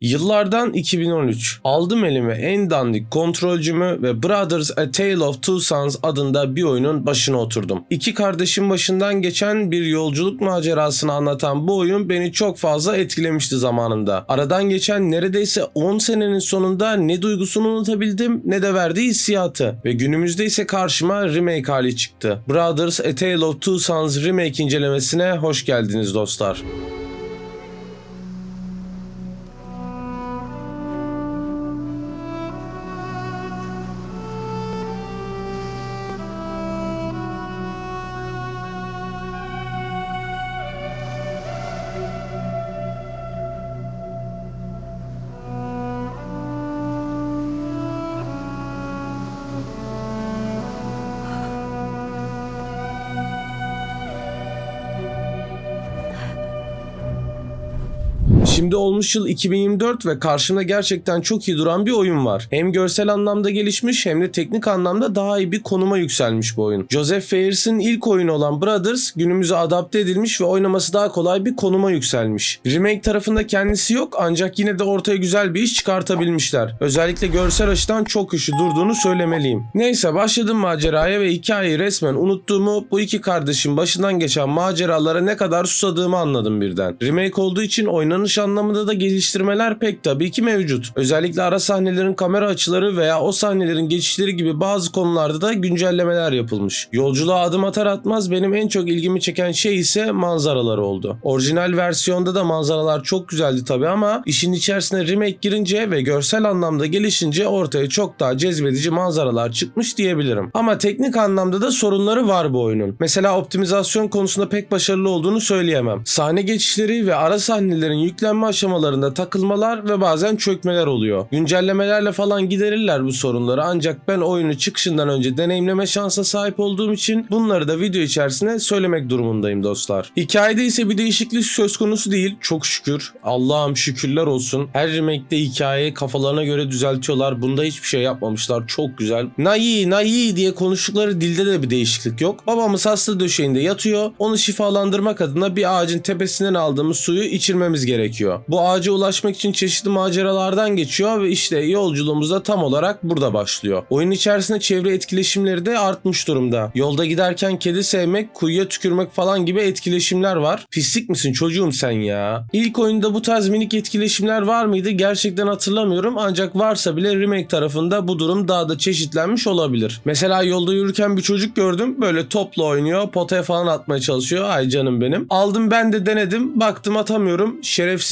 Yıllardan 2013. Aldım elime en dandik kontrolcümü ve Brothers A Tale of Two Sons adında bir oyunun başına oturdum. İki kardeşin başından geçen bir yolculuk macerasını anlatan bu oyun beni çok fazla etkilemişti zamanında. Aradan geçen neredeyse 10 senenin sonunda ne duygusunu unutabildim ne de verdiği hissiyatı. Ve günümüzde ise karşıma remake hali çıktı. Brothers A Tale of Two Sons remake incelemesine hoş geldiniz dostlar. Şimdi olmuş yıl 2024 ve karşımda gerçekten çok iyi duran bir oyun var. Hem görsel anlamda gelişmiş hem de teknik anlamda daha iyi bir konuma yükselmiş bu oyun. Joseph Fayers'ın ilk oyunu olan Brothers günümüze adapte edilmiş ve oynaması daha kolay bir konuma yükselmiş. Remake tarafında kendisi yok ancak yine de ortaya güzel bir iş çıkartabilmişler. Özellikle görsel açıdan çok güçlü durduğunu söylemeliyim. Neyse başladım maceraya ve hikayeyi resmen unuttuğumu bu iki kardeşin başından geçen maceralara ne kadar susadığımı anladım birden. Remake olduğu için oynanış anlamında da geliştirmeler pek tabii ki mevcut. Özellikle ara sahnelerin kamera açıları veya o sahnelerin geçişleri gibi bazı konularda da güncellemeler yapılmış. Yolculuğa adım atar atmaz benim en çok ilgimi çeken şey ise manzaralar oldu. Orijinal versiyonda da manzaralar çok güzeldi tabii ama işin içerisine remake girince ve görsel anlamda gelişince ortaya çok daha cezbedici manzaralar çıkmış diyebilirim. Ama teknik anlamda da sorunları var bu oyunun. Mesela optimizasyon konusunda pek başarılı olduğunu söyleyemem. Sahne geçişleri ve ara sahnelerin yüklenme aşamalarında takılmalar ve bazen çökmeler oluyor. Güncellemelerle falan giderirler bu sorunları ancak ben oyunu çıkışından önce deneyimleme şansa sahip olduğum için bunları da video içerisinde söylemek durumundayım dostlar. Hikayede ise bir değişiklik söz konusu değil. Çok şükür. Allah'ım şükürler olsun. Her remake'de hikayeyi kafalarına göre düzeltiyorlar. Bunda hiçbir şey yapmamışlar. Çok güzel. Nayi nayi diye konuştukları dilde de bir değişiklik yok. Babamız hasta döşeğinde yatıyor. Onu şifalandırmak adına bir ağacın tepesinden aldığımız suyu içirmemiz gerekiyor. Bu ağaca ulaşmak için çeşitli maceralardan geçiyor ve işte yolculuğumuz da tam olarak burada başlıyor. Oyun içerisinde çevre etkileşimleri de artmış durumda. Yolda giderken kedi sevmek, kuyuya tükürmek falan gibi etkileşimler var. Pislik misin çocuğum sen ya? İlk oyunda bu tarz minik etkileşimler var mıydı? Gerçekten hatırlamıyorum ancak varsa bile remake tarafında bu durum daha da çeşitlenmiş olabilir. Mesela yolda yürürken bir çocuk gördüm. Böyle topla oynuyor. Potaya falan atmaya çalışıyor. Ay canım benim. Aldım ben de denedim. Baktım atamıyorum.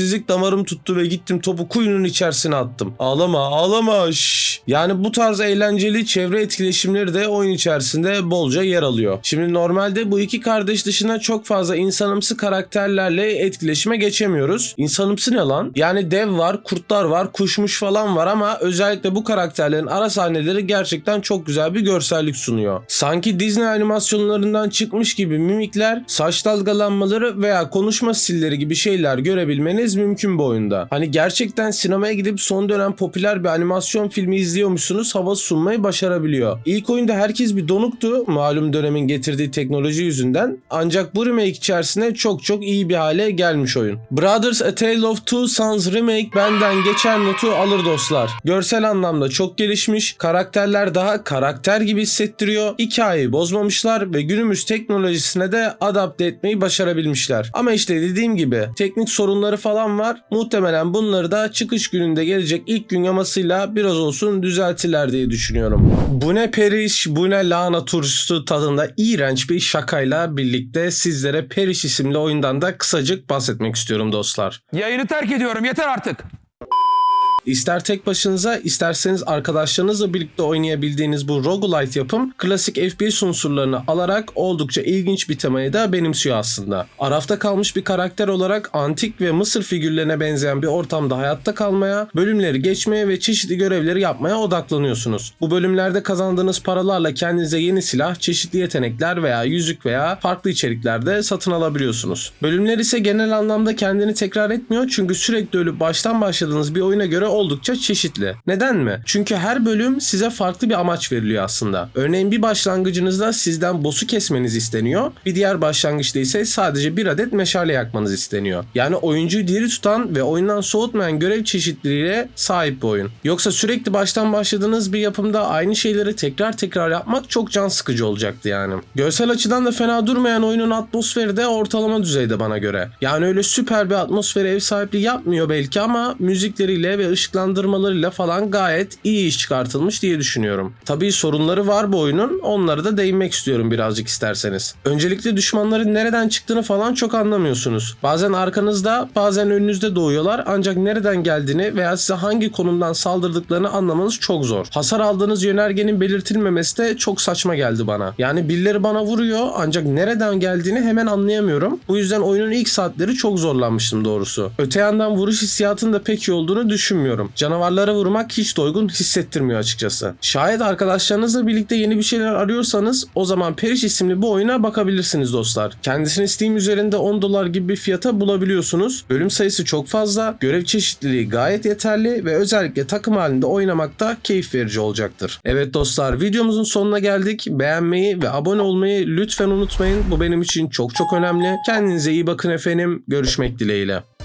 Şerefsizlik damarım tuttu ve gittim topu kuyunun içerisine attım. Ağlama ağlama şşş. Yani bu tarz eğlenceli çevre etkileşimleri de oyun içerisinde bolca yer alıyor. Şimdi normalde bu iki kardeş dışında çok fazla insanımsı karakterlerle etkileşime geçemiyoruz. İnsanımsı ne lan? Yani dev var, kurtlar var, kuşmuş falan var ama özellikle bu karakterlerin ara sahneleri gerçekten çok güzel bir görsellik sunuyor. Sanki Disney animasyonlarından çıkmış gibi mimikler, saç dalgalanmaları veya konuşma stilleri gibi şeyler görebilmeniz mümkün bu oyunda. Hani gerçekten sinemaya gidip son dönem popüler bir animasyon filmi izliyormuşsunuz havası sunmayı başarabiliyor. İlk oyunda herkes bir donuktu malum dönemin getirdiği teknoloji yüzünden ancak bu remake içerisinde çok çok iyi bir hale gelmiş oyun. Brothers A Tale of Two Sons Remake benden geçer notu alır dostlar. Görsel anlamda çok gelişmiş, karakterler daha karakter gibi hissettiriyor, hikayeyi bozmamışlar ve günümüz teknolojisine de adapte etmeyi başarabilmişler. Ama işte dediğim gibi teknik sorunları falan var. Muhtemelen bunları da çıkış gününde gelecek ilk gün yamasıyla biraz olsun düzeltirler diye düşünüyorum. Bu ne periş, bu ne lahana turşusu tadında iğrenç bir şakayla birlikte sizlere Periş isimli oyundan da kısacık bahsetmek istiyorum dostlar. Yayını terk ediyorum yeter artık. İster tek başınıza isterseniz arkadaşlarınızla birlikte oynayabildiğiniz bu roguelite yapım klasik FPS unsurlarını alarak oldukça ilginç bir temayı da benimsiyor aslında. Arafta kalmış bir karakter olarak antik ve Mısır figürlerine benzeyen bir ortamda hayatta kalmaya, bölümleri geçmeye ve çeşitli görevleri yapmaya odaklanıyorsunuz. Bu bölümlerde kazandığınız paralarla kendinize yeni silah, çeşitli yetenekler veya yüzük veya farklı içeriklerde satın alabiliyorsunuz. Bölümler ise genel anlamda kendini tekrar etmiyor çünkü sürekli ölüp baştan başladığınız bir oyuna göre oldukça çeşitli. Neden mi? Çünkü her bölüm size farklı bir amaç veriliyor aslında. Örneğin bir başlangıcınızda sizden boss'u kesmeniz isteniyor. Bir diğer başlangıçta ise sadece bir adet meşale yakmanız isteniyor. Yani oyuncuyu diri tutan ve oyundan soğutmayan görev çeşitliliğine sahip bir oyun. Yoksa sürekli baştan başladığınız bir yapımda aynı şeyleri tekrar tekrar yapmak çok can sıkıcı olacaktı yani. Görsel açıdan da fena durmayan oyunun atmosferi de ortalama düzeyde bana göre. Yani öyle süper bir atmosfere ev sahipliği yapmıyor belki ama müzikleriyle ve ışıklandırmalarıyla falan gayet iyi iş çıkartılmış diye düşünüyorum. Tabii sorunları var bu oyunun. Onlara da değinmek istiyorum birazcık isterseniz. Öncelikle düşmanların nereden çıktığını falan çok anlamıyorsunuz. Bazen arkanızda, bazen önünüzde doğuyorlar ancak nereden geldiğini veya size hangi konumdan saldırdıklarını anlamanız çok zor. Hasar aldığınız yönergenin belirtilmemesi de çok saçma geldi bana. Yani birileri bana vuruyor ancak nereden geldiğini hemen anlayamıyorum. Bu yüzden oyunun ilk saatleri çok zorlanmıştım doğrusu. Öte yandan vuruş hissiyatının da pek iyi olduğunu düşünmüyorum. Canavarlara vurmak hiç doygun hissettirmiyor açıkçası. Şayet arkadaşlarınızla birlikte yeni bir şeyler arıyorsanız o zaman Periş isimli bu oyuna bakabilirsiniz dostlar. Kendisini Steam üzerinde 10 dolar gibi bir fiyata bulabiliyorsunuz. Bölüm sayısı çok fazla, görev çeşitliliği gayet yeterli ve özellikle takım halinde oynamak da keyif verici olacaktır. Evet dostlar videomuzun sonuna geldik. Beğenmeyi ve abone olmayı lütfen unutmayın. Bu benim için çok çok önemli. Kendinize iyi bakın efendim. Görüşmek dileğiyle.